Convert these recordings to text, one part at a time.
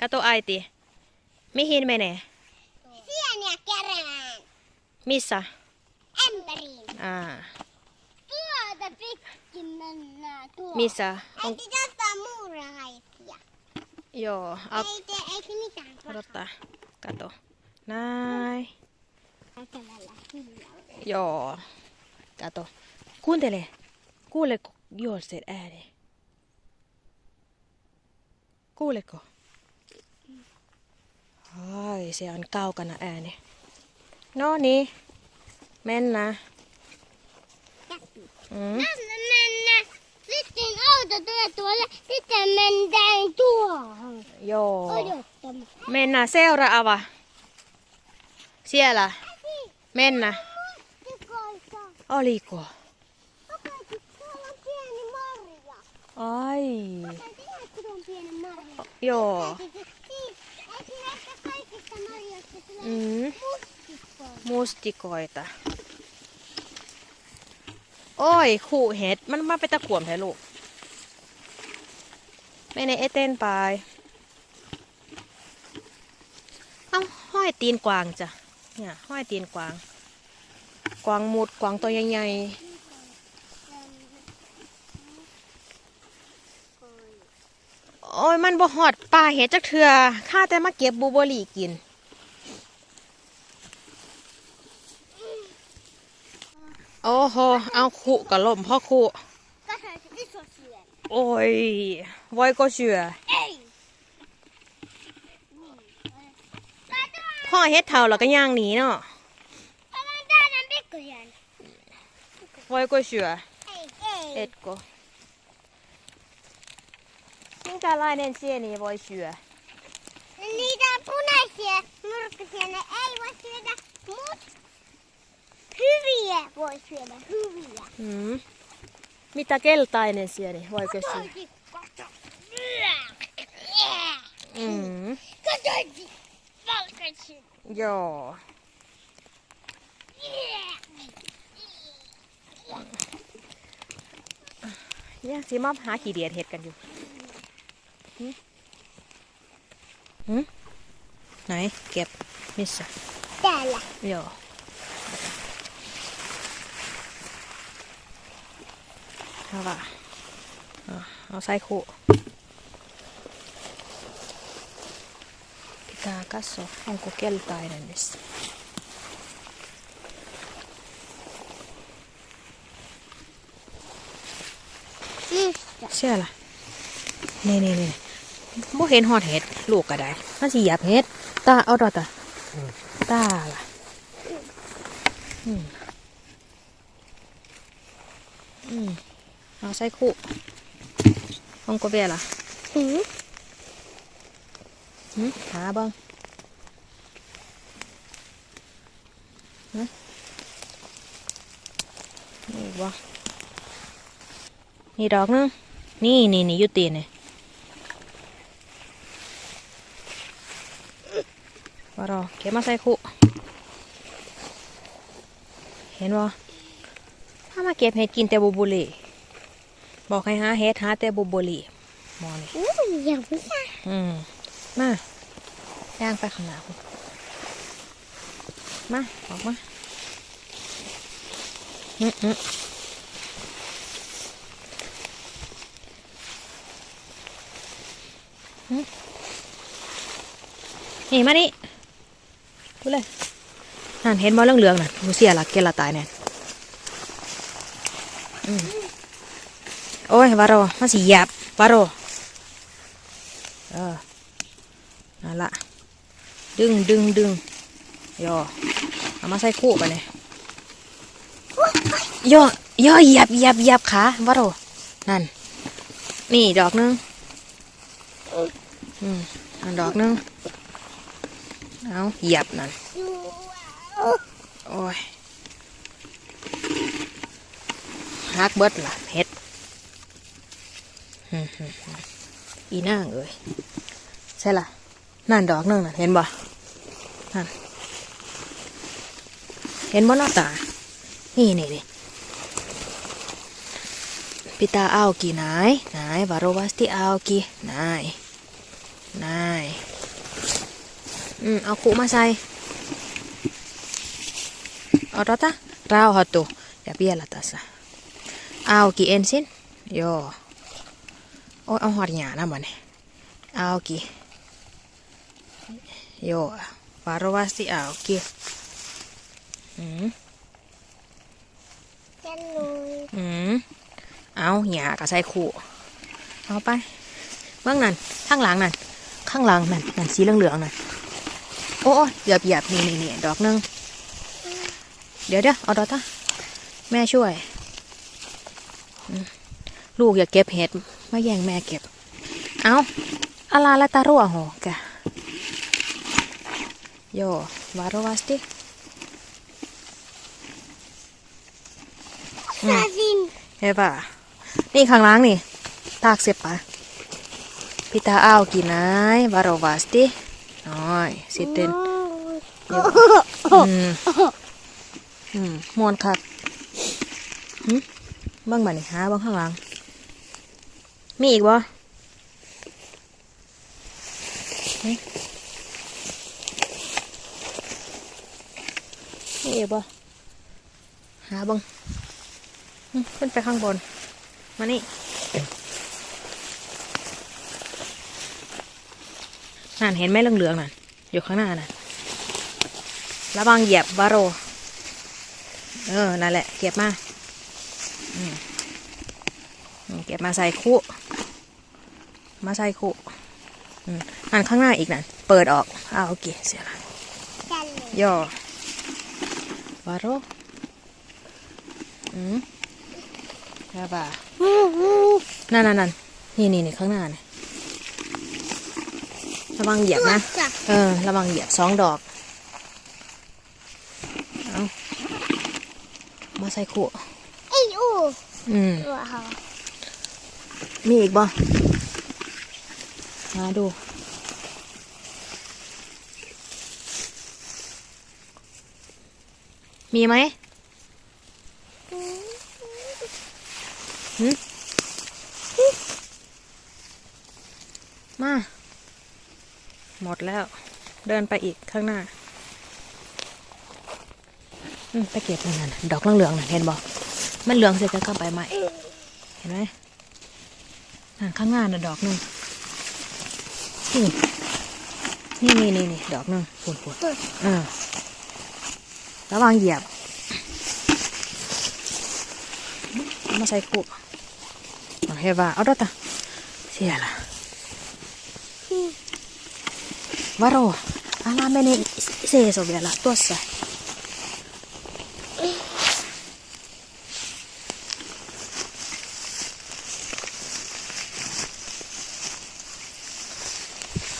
Kato, äiti. Mihin menee? Sieniä kerään. Missä? Ämpäriin. Aa, Tuota pitkin mennään tuo. missä? On, Äiti tästä muurahaisia. joo, al, Ei tee, ei se mitään pahaa. odottaa. Kato. Näin. Kävellä. Joo. Kato. Kuuntele. Kuuleko juosten ääni? Kuuleko? Ai, se on kaukana ääni. No niin. Mennään. Mm. Sitten auto tulee tuolle. Sitten mennään tuohon. Joo. Odottamaan. Mennään seuraava. Siellä. Mennä. Oliko? Ai. Joo. Mm. mustikoita? Mustikoita. Oi, huuhet. Man mä petä kuom ลูก Mene eteenpäin. Au, ห้อยตีนกวางจ้ะเนี่ยห้อยตีนกวางกวางมุดกวางตัวใหญ่ๆโอ้ยมันบ่หอดปลาเห็ดจักเถื่อข้าแต่มาเก็บบูเบอรี่กิน อ้โหเอาขู่กับลมพ่อขู่ก็ใส่ที่สดเสียนโอ้ยไว้ก็เชื่อเอ้ยพ่อเฮ็ดเท่าแล้วก็ย่างหนีเนาะทำไมได้น้ำบิ๊กเกยันไว้ก็เชื่อเอ้ยเอ้ยเอ็ดก็ minkä lainen sieni voi syödä? Niitä punaisia myrkkysiä ne ei voi syödä, mutta hyviä voi syödä, hyviä. Mm. Mitä keltainen sieni voiko syödä? Mm. Katsoi, valkoisin. Joo. Ja siinä mä หาขี้เดียดเห็ดกันอยู่หึหึไหนเก็บ missä Täällä. Joo. Hyvä. No, เอาใส่คู่ Pitää katsoa, onko keltainen missä. Missä? Siellä. Niin, niin, niin. Mä ห็นหอดเห็ดลูกก็ได้มันสิเหยียบเห็ดตาเอาดอตาตาล่ะอืมอืม เอาใส่คู่ onko vielä Hmm? hmm? หาเบ้างฮะนี่วะนี่ดอกนึงนี่นี่นี่อยุตีนนี่ว่ารอเก็บมาใส่คู่เห็นบ่ถ้ามาเก็บเห็ดกินแต่บุบุหรี บอกให้หาเห็ดหาแต่บุบุหรีมองนี่ Ui, ja mitä? อืมมาย่างไปข้างหน้าคุณมาออกมาอืมอืมอืมนี่มานี่ดูเลยนั่นเห็นมอเรื่องเหลืองๆน่ะมูเสียหลักเกลาตายเนี่ยอืม โอ้ยวาโรมาสิหยาบวาโรเออนั่นละดึงดึงดึงย่อเอามาใส่คู่ไปเลยย่อย่อหยียบหยียบหยียบขาวะโรนั่นนี่ดอกหนึงอืมอันดอกหนึงเอาหยียบนั่นโอ้ยฮักเบิดล่ะเฮ็ด อีนางเอ้ยใช่ล่ะนั่นดอกนึงน่ะ เห็นบ่นั่นเห็นบ่น้าตา นี่นี่นี่พี่ตาเอากี่นายนายวารวัสที่เอากี่นายนายอืมเอาคุมาใส่เอาตาตาราวหั rauhoitu ja vielä tässä. Auki ensin. นโย Oi, on harjaa nämä ne. Auki. Joo, varovasti auki. Mm. จะลุยอืมเอาหยาก็ใส่ขู่เอาไปเบื้องนั่นข้างหลังนั่นข้างหลังนั่นนั่นสีเหลืองๆนั่นโอ้ยเหยียบเหยียบนี่นี่นี่ดอกหนึงเดี๋ยวเดี๋ยวเอาดอกตาแม่ช่วยอืมลูกอย่าเก็บเห็ด มาแย่งแม่เก็บ เอาอะไรละตารั่วหอกะโยวารวัสติซาซิน Hyvä. Niin ข้างล่างนี่ taaksepäin. Pitää auki näin, varovasti. Noin, sitten... Mm. Mm. มวนคักหึเบิ่งมานี่หาเบิ่งข้างหล่าง มีอีกบ่หึมีอีกบ่หาเบิ่งอืมขึ้นไปข้างบน มานี่นั่นเห็นไหมเหลืองๆนั่นอยู่ข้างหน้านั่นระวังเหยียบบาโร เออ นั่นแหละ เก็บมาอืมอืมเก็บมาใส่คู่ มาใส่คู่อืมอันข้างหน้าอีกนั่นเปิดออกอ้าวโอเคเสียละจะลุยย่อวาโรอืมแค่ป่ะนั่นนั่นนั่นนี่นี่นี่ข้างหน้านี่ระวังเหยียบนะจ้ะเออ ระวังเหยียบสองดอก เอามาใส่ขู่ไอ้อูอืมว้าวมีอีกบ่มาดู มีไหมมา หมดแล้ว เดินไปอีกข้างหน้าอืมไปเก็บมันนั่นะดอกเหลืองๆนะเห็นบ่มันเหลืองเสร็จก็ไปใหม่ เห็นไหมข้างหน้าน่ะดอกหนึ่ง นี่นี่นี่นี่นี่ดอกหนึ่งปวดปวดเออระวังเหยียบเอามาใส่กุเอาเฮว่าเอาดอตาเสียละวารอ ala meni seiso vielä tuossa Onko? Näin. Ja näin. Hmm? Ja tuossa. Mm. Mm. แม่ซอย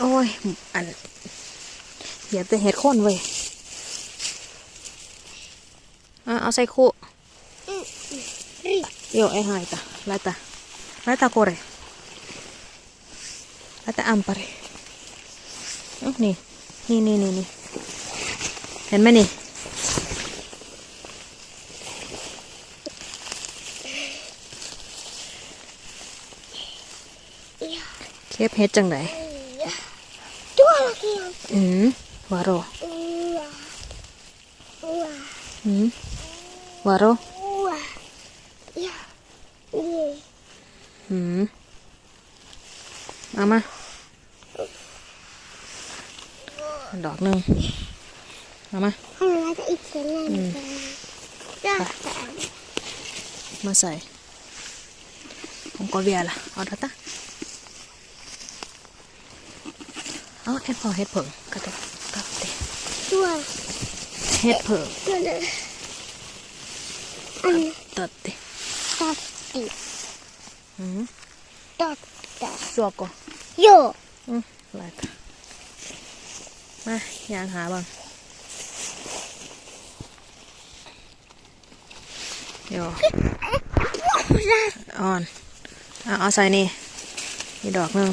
โอ้ย อันเหยียบแต่เห็ดโคนเว้ยเอาใส่คู่เดี๋ยวไอ้หายตาลาตาลาตาโกเรลาตาอัมปาเรอ๊ะนี่นี่นี่นี่นี่เห็นไหมนี่เก็บเห็ดจังไดตั วละเกียว อืมวาโร ว้าวว้าว อืมวาโร ว้าวอย่าเย่ อืมเอามา ดอกหนึ่งเอามา ทำอะไรจะอีกเสียงหนึ่งจ้าจ้า มาใส่ผมก็เวียละเอาทัตตา เอาเฮ็ดพอเฮ็ดเผิงกระตุกกระเตะตัวเฮ็ดเผิงตัวเลยอันตัดเตะตัดติอืมตัดตัดสัวก็โยอืมลายตามายางหาบ้างเดี๋ยวอ่อนเอาเอาใส่นี่นี่ดอกหนึง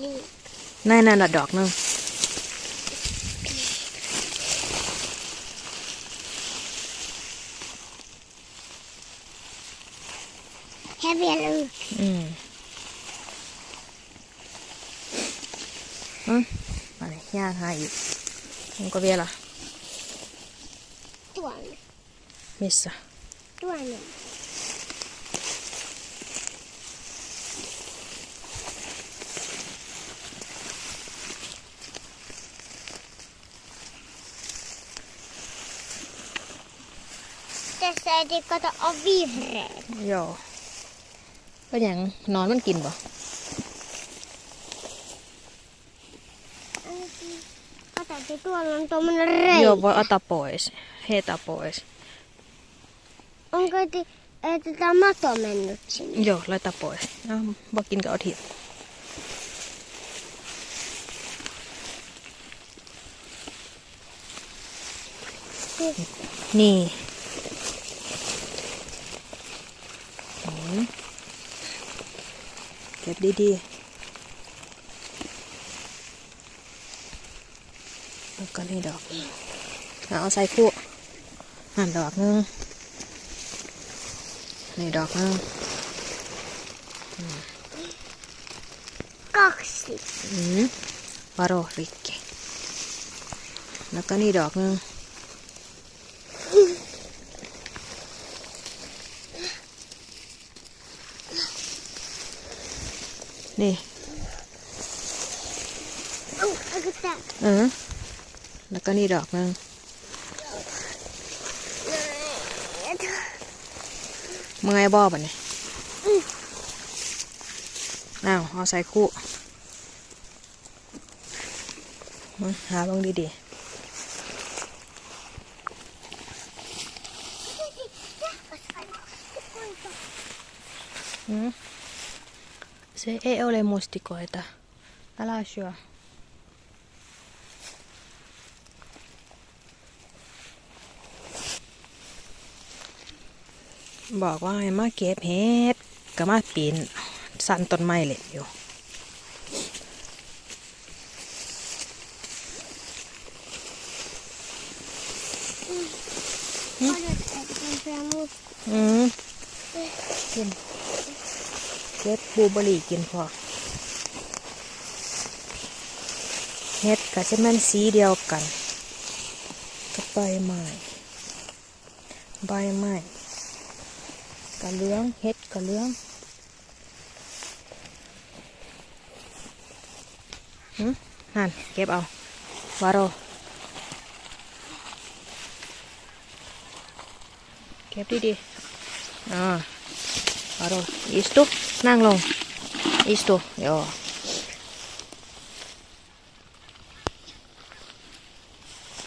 นี่ นั่นนั่นน่ะดอกหนึงแค่เบียร์เลยอืมอืมไปยางหาอีกมันก็เบียร์ละตัวหนึ่ง มิสอะ ตัวหนึ่ง แต่ใส่ดีก็จะเอาบีบแรงโยก็ยังนอนมันกินบ่ก็แต่ที่ตัวนั้นตัวมันเร็วโยบ่เอาตาปอยเฮตาปอย Onko te, ei tätä mato mennyt sinne? โยไล่ตาปอยอ้าวบ่กินก็ เอาทิพนี่อืมเก็บดีๆแล้วก็นี่ดอกหนึ่งเอาเอาใส่คู่หั่นดอกหนึงนี่ดอกหนึง Kaksi. อืมวาโรริกเกแล้วก็นี่ดอกหนึง นี่ Oh, aku tak. เออแล้วก็นี่ดอกหนึงเมื่อยบ่ปะเนี่ยอ้าวเอาใส่คู่มาหาบ้างดีๆอืม Se ei ole mustikoita. Älä syö. - บอกว่าให้มาเก็บเห็ดก็มาปีนสันต้นไม้เล็อยู่ Olet, että kun se on musta. อืมกิน เก็บบูเบอรี่กินพอเห็ดกับจะมันสีเดียวกันกับใบไม้ใบไม้กะเหลื้องเห็ดกะเหลื้องหืมนั่นเก็บเอาวาโรเก็บดีๆอ่า วาโรอิสตุนั่งลงอิสตุโย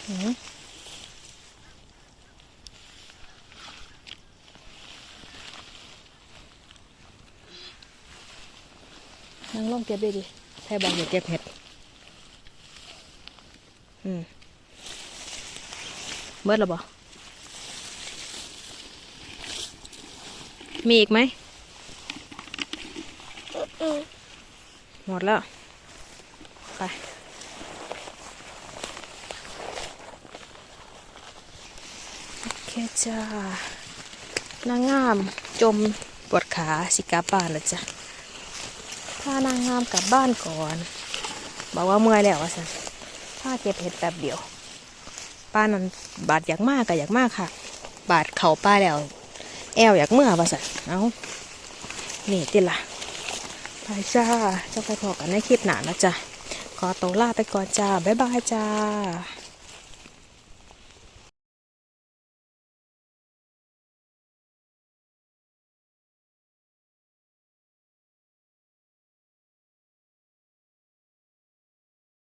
หืมนั่งลงเก็บดีๆแพ่บอกอย่าเก็บเห็ดอื มเบิดแล้วบ่มีอีกไหม Mm. หมดแล้ว ไป โอเคจ้านางงามจมปวดขาสิกลับบ้านแล้วจ้ะพานางงามกลับบ้านก่อน บอกว่าเมื่อยแล้วว่าสันถ้าเก็บเห็ดแป๊บเดียว ป้านั้นบาดอยากมากก็อยากมากค่ะ บาดเข่าป้าแล้ว แอลอยากเมื่อว่าสันเอานี่ติล่ะไปจ้าเจ้าไปพอกันในคลิปหนานะจ้ะขอตัวลาไปก่อนจ้า บ๊ายบายจ้า